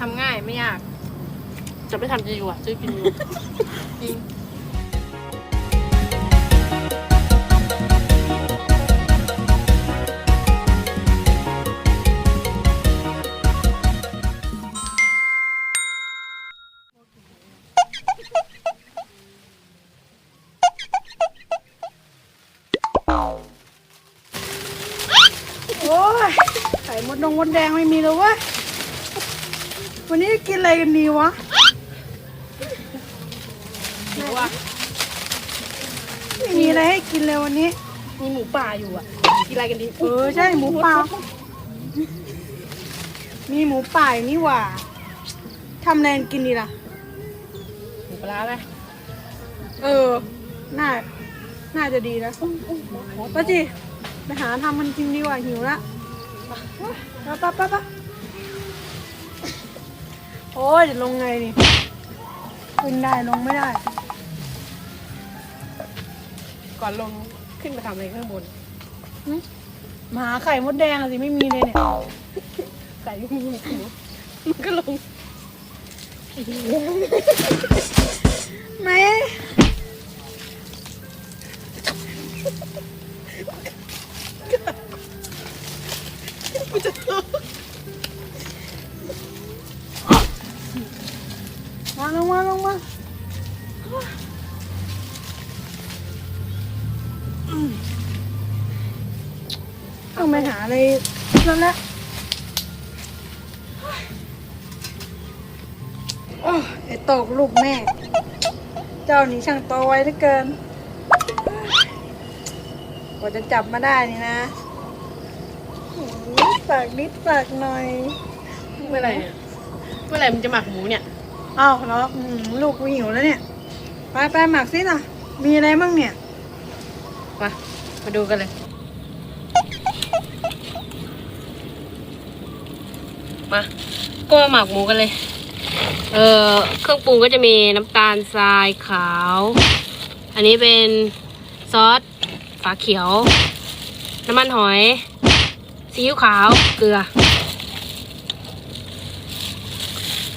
ทำง่ายไม่ยาก จะไม่ทำจริงว่ะจะกินอยู่จริงโอ้ยไข่มดนงมดแดงไม่มีเลยเวะ วันนี้กินอะไรกันดีวะหรือว่าไม่มีอะไรให้กินเลยวันนี้ มีหมูป่าอยู่อะ กินอะไรกันดีเออใช่หมูป่า มีหมูป่าอยู่นี่หว่าทำอะไรกันกินดีล่ะ หมูปลาร้าไหมเออ น่า น่าจะดีนะป้าจีไปหาทำมันกินดีกว่าหิวละไปไปไปไปโอ้ยเดี๋ยวลงไงนี่ขึ้นได้ลงไม่ได้ ก่อนลงขึ้นไปทำอะไรข้างบนมาหาไข่มดแดงอะสิไม่มีเลยเนี่ยใส่หมูมันก็ลงไหมมา ต้องไปหาอะไรนั่นแหละโอ้ยไอ้ตกลูกแม่ เจ้านี่ช่างโตไวเหลือเกิน กว่าจะจับมาได้นี่นะหือฝากนิดฝากหน่อยเมื่อไหร่เนี่ยเมื่อไหร่มันจะหมักหมูเนี่ยอ้าวแล้วอืมลูกกูหิวแล้วเนี่ย ไปไปหมักสิน่ะ มีอะไรบ้างเนี่ย มา มาดูกันเลย มา ก็มาหมักหมูกันเลย เอ่อเครื่องปรุงก็จะมีน้ำตาลทรายขาว อันนี้เป็นซอสฝาเขียว น้ำมันหอยซีอิ๊วขาวเกลือ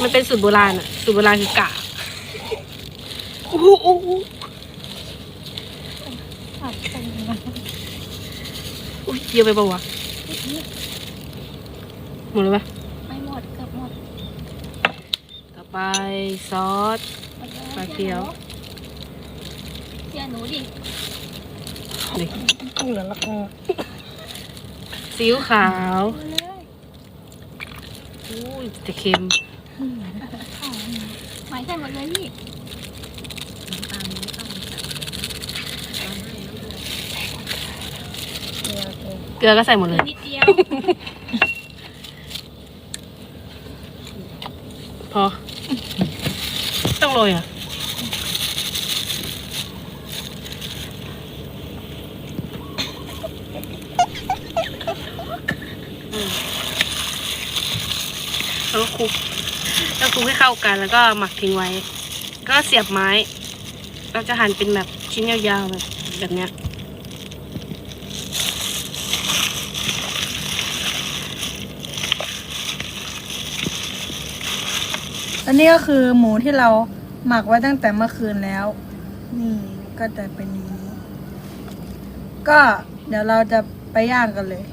มันเป็นสูตรโบราณอะสูตรโบราณคือกะโอ้โหโอ้โหอุ้ยเยอะไปปะวะหมดเลยปะ ไม่หมดเกือบหมด ต่อ ไปซอสปลาเขียวเชื่อหนูดินี่เหลือละครซีอิ๊วขาวดูเลยอุ้ยจะเค็มหมายใส่หมดเลยพี่เกลือก็ใส่หมดเลยนิดเดียวพอ ต้องโรยเหรอะแล้วก็คลุกแล้วคลุกให้เข้ากันแล้วก็หมักทิ้งไว้ ก็เสียบไม้ เราจะหั่นเป็นแบบชิ้นยาวๆแบบแบบเนี้ยอันนี้ก็คือหมูที่เรา หมักไว้ตั้งแต่เมื่อคืนแล้ว นี่ก็จะเป็นอย่างนี้ ก็เดี๋ยวเราจะไปย่างกันเลย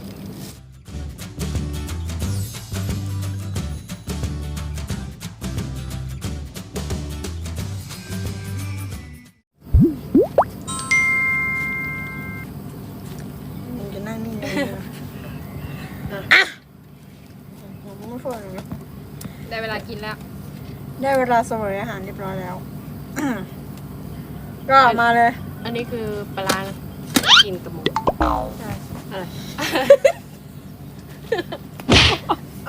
มึงจะนั่งนิ่งเลยนะอะผมไม่ฟังนะได้เวลากินแล้ว ได้เวลาเสวยอาหารเรียบร้อยแล้ว ก็มาเลย อันนี้คือปลาร้านะกินกับหมูใช่อะไร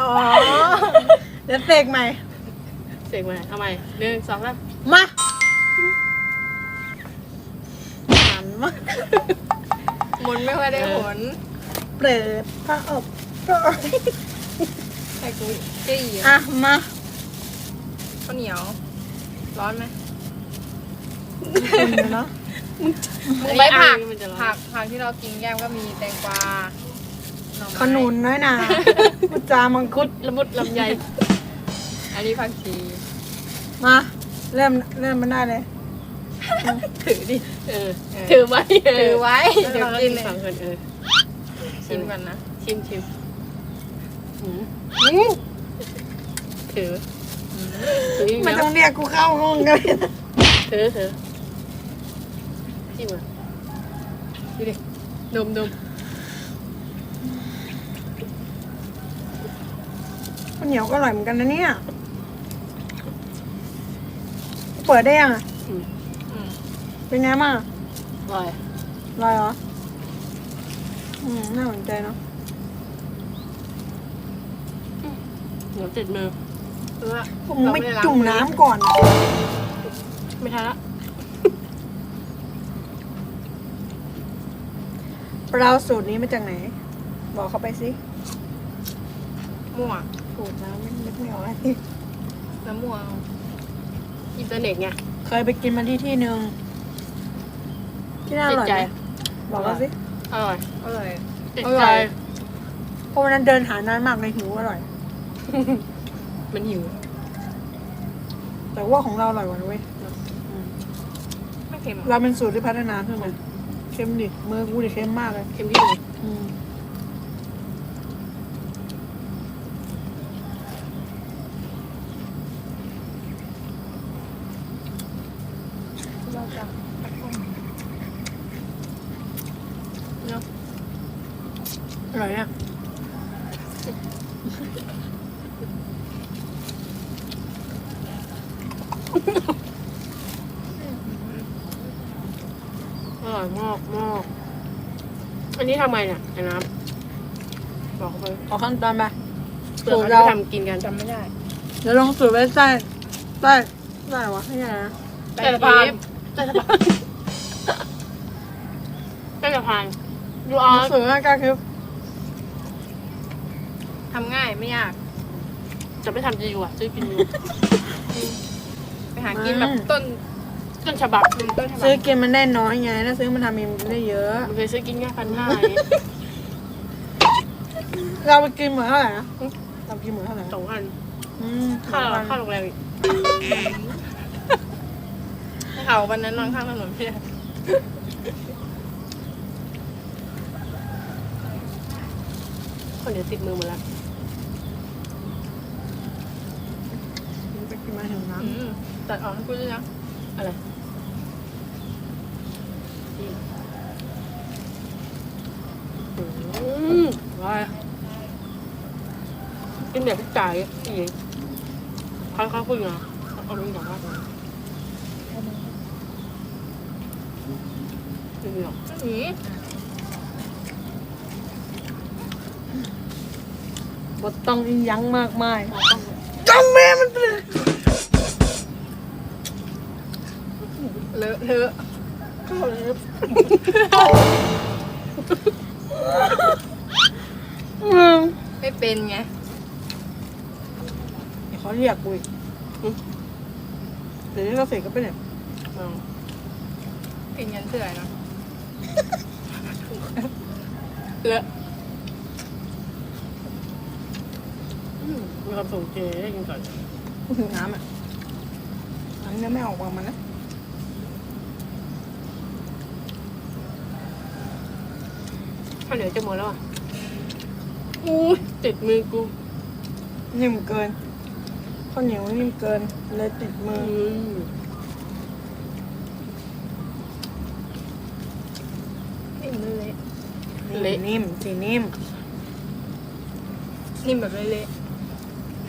อ๋อ เดี๋ยวเสกใหม่ เสกมาเอาใหม่หนึ่งสองสามมาหันมามนไม่ค่อยได้ผลเปิดผ้าอบก็ใส่กูจี้อะ มา ข้าวเหนียว ร้อนไหมกินเลยเนาะอันนี้ผักมันจะร้อนผักผักที่เรากินแก้มก็มีแตงกวาหน่อไม้ขนุนน้อยหนาพุจามังคุคุดดละมุดลำไยเออันนี้ผักชีมา เริ่มเริ่มมันได้เลย ถือดิ เออ ถือไว้ถือไว้เดี๋เดี๋ยยววกิกินนสองคนเออชิมกันนะ ชิมชิมอืมถือ ถืออีกไม่นะต้องเรียกกูเข้าห้องกันถือถือจิ้มอะดูดิดมดมข้าวเหนียวก็อร่อยเหมือนกันนะเนี่ย เปิดได้ยังอะอืมอืมเป็นไงบ้างอะอร่อยอร่อยเหรอ อืมน่าสนใจเนาะเหนียวติดมือ เออผมไม่จุ่มน้ำก่อนอะไม่ทันละเราสูตรนี้มาจากไหน บอกเขาไปสิมั่วสูตรน้ำไม่นึกไม่ออกเลยแล้วมั่วอินเทอร์เน็ตไงเคยไปกินมาที่ที่หนึ่งที่น่าอติดร่อยใจไหมบอกเขาสิอร่อยอร่อยติดอร่ใจอยเพราะวันนั้นเดินหานานมากเลยหิวอร่อย มันหิว แต่ว่าของเราอร่อยกว่านะเว้ยอืมไม่เค็มเราเป็นสูตรที่พัฒนาขึ้นมาเค็มดิมือกูดิเค็มมากเลย เค็มที่ไหนอืมเราจะเนาะอร่อยเนี่ อร่อยมากมากอันนี้ทำไงเนี่ยไอ้น้ำบอกเขาไปขอขั้นตอนไปเผื่อเขาสูตรจะเราทำกินกันจำไม่ได้เดี๋ยวลองสูตรไว้ใต้ใต้ใต้วะไม่ใช่นะใต้สะพานใต้สะพานใต้สะพานดูออสสูตรง่ายก็คือทำง่ายไม่ยาก จะไม่ทำจริงว่ะซื้อกินอยู่ไป หากินแบบต้นต้นฉบับต้นต้นฉบัซื้อบกินมันได้น้อยไงถ้าซื้อมันทำเองมันได้เยอะมันเคยซื้อกินแค่พันห้าเราไปกินเหมือนเท่าไหร่นะเรากินเหมือนเท่าไหร่สองพันอืมค่าสองพันค่าโรงแรมอีกเขาวันนั้นนอนข้างถนนพี่คนเดี๋ยวติดมือหมดแล้วไปกินมาถึงน้อืม ตัดออกให้กูด้วยนะอะไรอืมว้ายกินแบบพี่จ่ายอีกเขาเขาคุยเหรอเอาลงจากว่าไม่มีหรอกอืมบดต้องอินยั้งมากมายจำแม่มันเลย เลอะเทอะอืมไม่เป็นไงเดี๋ยวเขาเรียกกูอีกเดี๋ยวนี้เราเสกก็ไปเนี่ยเอากินยันเสื่อยเนาะเลอะอืมมีความสุขเจได้กินก่อนพูดถึงน้ำอะอันนี้ไม่ออกมามันนะ ข้าวเหนียวจะหมดแล้วอะอู้ยติดมือกูนิ่มเกินข้าวเหนียวนิ่มเกินเลยติดมือือมนิ่มเละนิ่มสีนิ่มนิ่มแบบเละ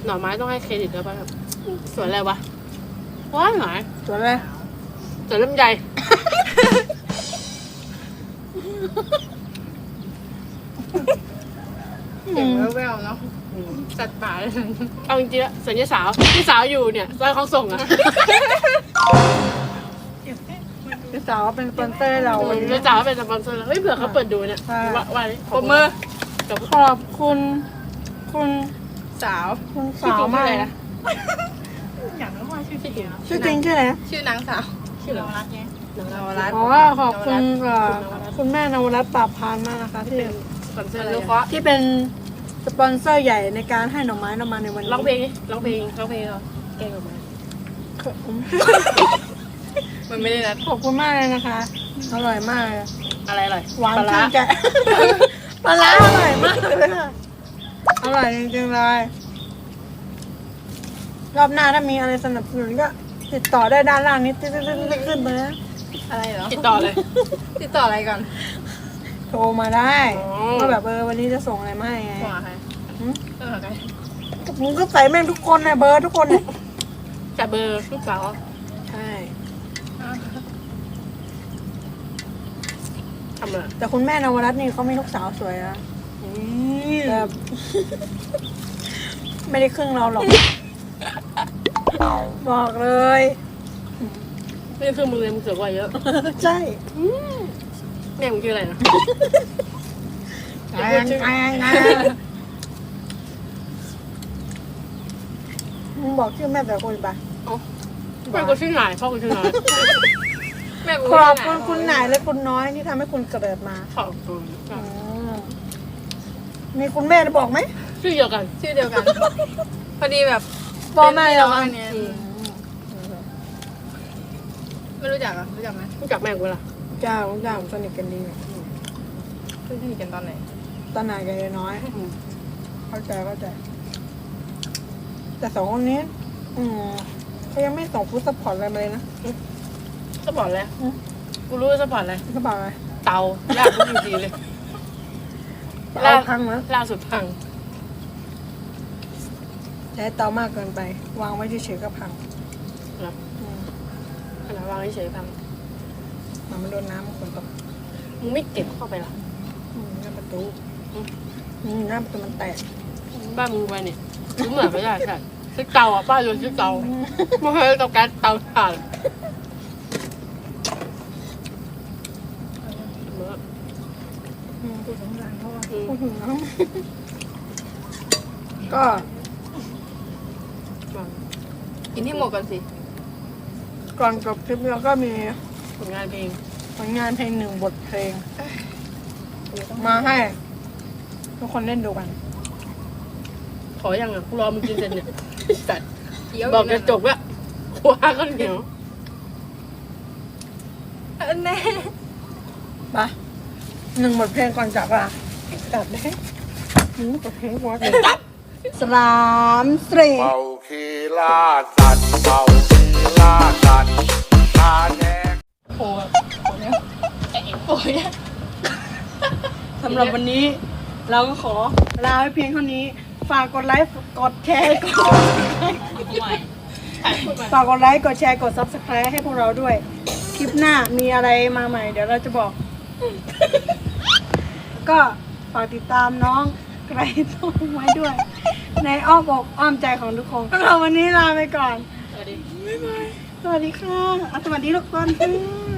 หน่อไม้ต้องให้เครดิตแล้วป่ะครับสวนอะไรวะว้ายหน่อยตัวอะไรสวนลำไย เสียงแว่วๆเนาะสัตว์ป่าเลยเอาจริงๆแล้วสัญญาสาวที่สาวอยู่เนี่ยซอยของส่งอะพี่สาวเป็นสปอนเซอร์ให้เราวันสัญนี้ญาสาวเป็นสปอนเซอร์แล้วเฮ้ยเผื่อเขาเปิดดูเนี่ยใช่ว่าว่าปมมือกับขอบคุณ คุณสาวคุณชื่อสาจวริงมาชื่อกอะไรนะอย่างนั้นว่าชื่อจริงชื่อจริงชื่ออะไรนะชื่อนางสาวชื่ออะไรนวรัตน์ไงนวอ๋รัตน์อขอบคุณเอ่อคุณแม่นวรัตน์ปราบพานมากนะคะที่เป็นสป อนเซอร์อะไรอนุอะเคราะห์ที่เป็นสปอนเซอร์ใหญ่ในการให้หน่อไม้เรามาในวันนี้ร้องเพลงดิร้องเพลงร้องเพลงเหรอแกงออกมามันไม่ได้นัดขอบคุณมากเลยนะคะ อร่อยมากเลยอะไรอร่อยหวานปลาร้าชื่นใจ ปลาร้าอร่อยมากเลยค่ะ อร่อยจริงๆเลย รอบหน้าถ้ามีอะไรสนับสนุนก็ ติดต่อได้ด้านล่างนี้ตึ๊ดๆๆๆขึ้นไปนะอะไรเหรอติดต่อเลย ติดต่ออะไรก่อน โทรมาได้อ๋อว่าแบบเออวันนี้จะส่งอะไรมาให้ไงหัวใครหืมเออใครมึงก็ใส่แม่งทุกคนนะเบอร์ทุกคนเนี่ยจับเบอร์ลูกสาวใช่ทำอะไรแต่คุณแม่นวรัตน์นี่เขามีลูกสาวสวยนะแต่ไม่ได้ครึ่งเราหรอก บอกเลย ไม่ได้คือมึงเลยมึงเสือกว่าเยอะ ใช่ แม่มึงชื่ออะไรนะไงไงไงมึงบอกชื่อแม่แต่คนปะแม่กูชื่อไหนพ่อกูชื่อไหนแม่กูขอบไม่คุณได้คุณไหนและคุณน้อยที่ทำให้คุณเกิดมาขอบคุณอืมมีคุณแม่จะบอกไหมชื่อเดียวกันชื่อเดียวกัน พอดีแบบบอกไม่หรอกเป็นพี่น้งกันเนี่ยไม่รู้จักอะรู้จักไหมรู้จักแม่กูล่ะเจ้าเจ้าสนิทกันดีเพิ่งสนิทกันตอนไหนตอนไหนกันยายน้อย เข้าใจเข้าใจ แต่สองคนนี้ อืมเขายังไม่ส่งฟุตสปอร์ตอะไรมาเลยนะสปอร์ตแล้วอืมกูรู้สปอร์ตอะไรฟุตสปอร์ตอะไรเตาย่างกูจริงๆเลยแล้เตาวพังนะล่าสุดพังใช้เตามากเกินไป วางไว้เฉยๆก็พังครับอืมขนาดวางเฉยๆพัง มันมันโดนน้ำฝนตกมึงไม่เก็บเข้าไปหรออืมหน้าประตูอืมอืมหน้าประตูมันแตกบ้านมึงไปเนี่ยรู้เหมือนไม่ได้ใช่ซื้อเตาอะป้าโยนซื้อเตาไม่เคยเตาแก๊สเตาถ่านอืมกูสงสารเขาอะอืมพูดถึงน้ำก็กินที่หมดก่อนสิ ก่อนจบคลิปเราก็มี ผลงานเพลงผลงานเพลงหนึ่งบทเพลง มาให้ ทุกคนเล่นดูกัน ขอยังอะกูรอมึงกินเสร็จเนี่ยจัดเดี๋ยวบอกจะจบละคว้าข้าวเหนียวเออแน่ไปหนึ่งบทเพลงก่อนจากลาจัดได้หนึ่งบทเพลงวอดเลยสลามสตรีเป่าคีล่าสัตว์เป่าคีล่าสัตว์ตาแดงโผล่โผล่เนี่ยไอ้โผล่เนี่ยสำหรับวันนี้เราก็ขอลาไว้เพียงเท่านี้ ฝากกดไลค์ กดแชร์ กดฝากกดไลค์ กดแชร์ กด subscribe ให้พวกเราด้วย คลิปหน้ามีอะไรมาใหม่ เดี๋ยวเราจะบอก ก็ฝากติดตามน้องไกรทองไว้ด้วย ในอ้อมอกอ้อมใจของทุกคนสำหรับวันนี้ลาไปก่อน สวัสดี สวัสดีค่ะอะสวัสดีทุกคนค่ะ